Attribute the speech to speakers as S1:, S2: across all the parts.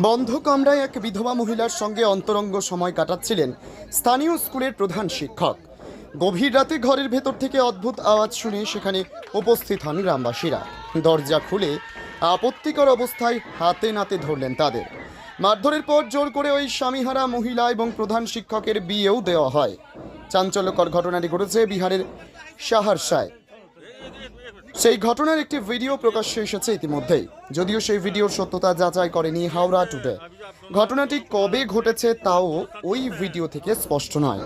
S1: বন্ধ কামরায় এক বিধবা মহিলার সঙ্গে অন্তরঙ্গ সময় কাটাচ্ছিলেন স্থানীয় স্কুলের প্রধান শিক্ষক। গভীর রাতে ঘরের ভেতর থেকে অদ্ভুত আওয়াজ শুনে সেখানে উপস্থিত হন গ্রামবাসীরা। দরজা খুলে আপত্তিকর অবস্থায় হাতে নাতে ধরলেন তাদের। মারধরের পর জোর করে ওই স্বামীহারা মহিলা এবং প্রধান শিক্ষকের বিয়েও দেওয়া হয়। চাঞ্চল্যকর ঘটনাটি ঘটেছে বিহারের সাহারসায়। সেই ঘটনার একটি ভিডিও প্রকাশ্যে এসেছে ইতিমধ্যেই। যদিও সেই ভিডিওর সত্যতা যাচাই করেনি হাওড়া টুডে। ঘটনাটি কবে ঘটেছে তাও ওই ভিডিও থেকে স্পষ্ট নয়।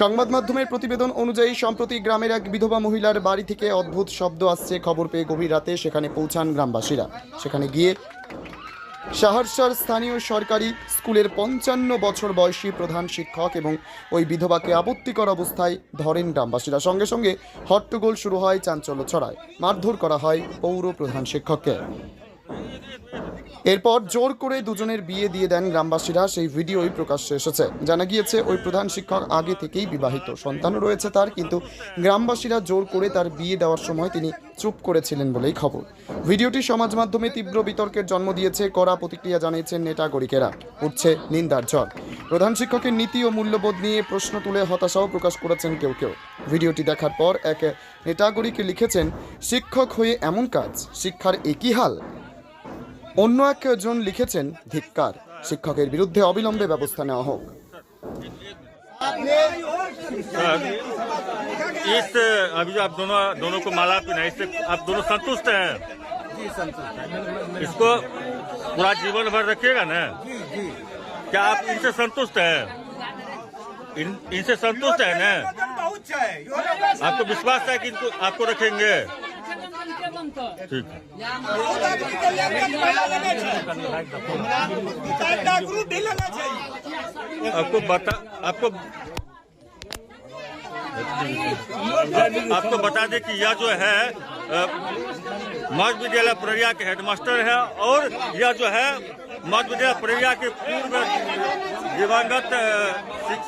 S1: সংবাদ মাধ্যমের প্রতিবেদন অনুযায়ী সম্প্রতি গ্রামের এক বিধবা মহিলার বাড়ি থেকে অদ্ভুত শব্দ আসছে। খবর পেয়ে গভীর রাতে সেখানে পৌঁছান গ্রামবাসীরা। সেখানে গিয়ে সাহারসার স্থানীয় সরকারি স্কুলের পঞ্চান্ন বছর বয়সী প্রধান শিক্ষক এবং ওই বিধবাকে আপত্তিকর অবস্থায় ধরেন গ্রামবাসীরা। সঙ্গে সঙ্গে হট্টগোল শুরু হয়, চাঞ্চল্য ছড়ায়। মারধর করা হয় পৌর প্রধান শিক্ষককে। এরপর জোর করে দুজনের বিয়ে দিয়ে দেন গ্রামবাসীরা। সেই ভিডিওই প্রকাশ্যে এসেছে। জানা গিয়েছে, ওই প্রধান শিক্ষক আগে থেকেই বিবাহিত। সন্তানও রয়েছে তার, কিন্তু গ্রামবাসীরা জোর করে তার বিয়ে দেওয়ার সময় তিনি চুপ করেছিলেন বলেই খবর। ভিডিওটি সমাজ মাধ্যমে তীব্র বিতর্কের জন্ম দিয়েছে, কড়া প্রতিক্রিয়া জানিয়েছেন নেটা গরিকেরা উঠছে নিন্দার ঝড়। প্রধান শিক্ষকের নীতি ও মূল্যবোধ নিয়ে প্রশ্ন তুলে হতাশাও প্রকাশ করেছেন কেউ কেউ। ভিডিওটি দেখার পর এক নেটাগরিকে লিখেছেন, শিক্ষক হয়ে এমন কাজ, শিক্ষার একই হাল অন্য একজন লিখেছেন ধিক্কার শিক্ষকের বিরুদ্ধে অবিলম্বে ব্যবস্থা নেওয়া হোক
S2: इस अभी जो आप दोनों दोनों को माला पहनाई इससे आप दोनों संतुष्ट हैं इसको पूरा जीवन भर रखिएगा ना क्या आप इनसे संतुष्ट हैं इन इनसे संतुष्ट है ना आपको विश्वास है कि इनको आपको रखेंगे आपको बता, आपको आपको बता दें कि यह जो है मध्य विद्यालय प्ररिया के हेडमास्टर है और यह जो है, मध्य विद्यालय प्ररिया के पूर्व दिवंगत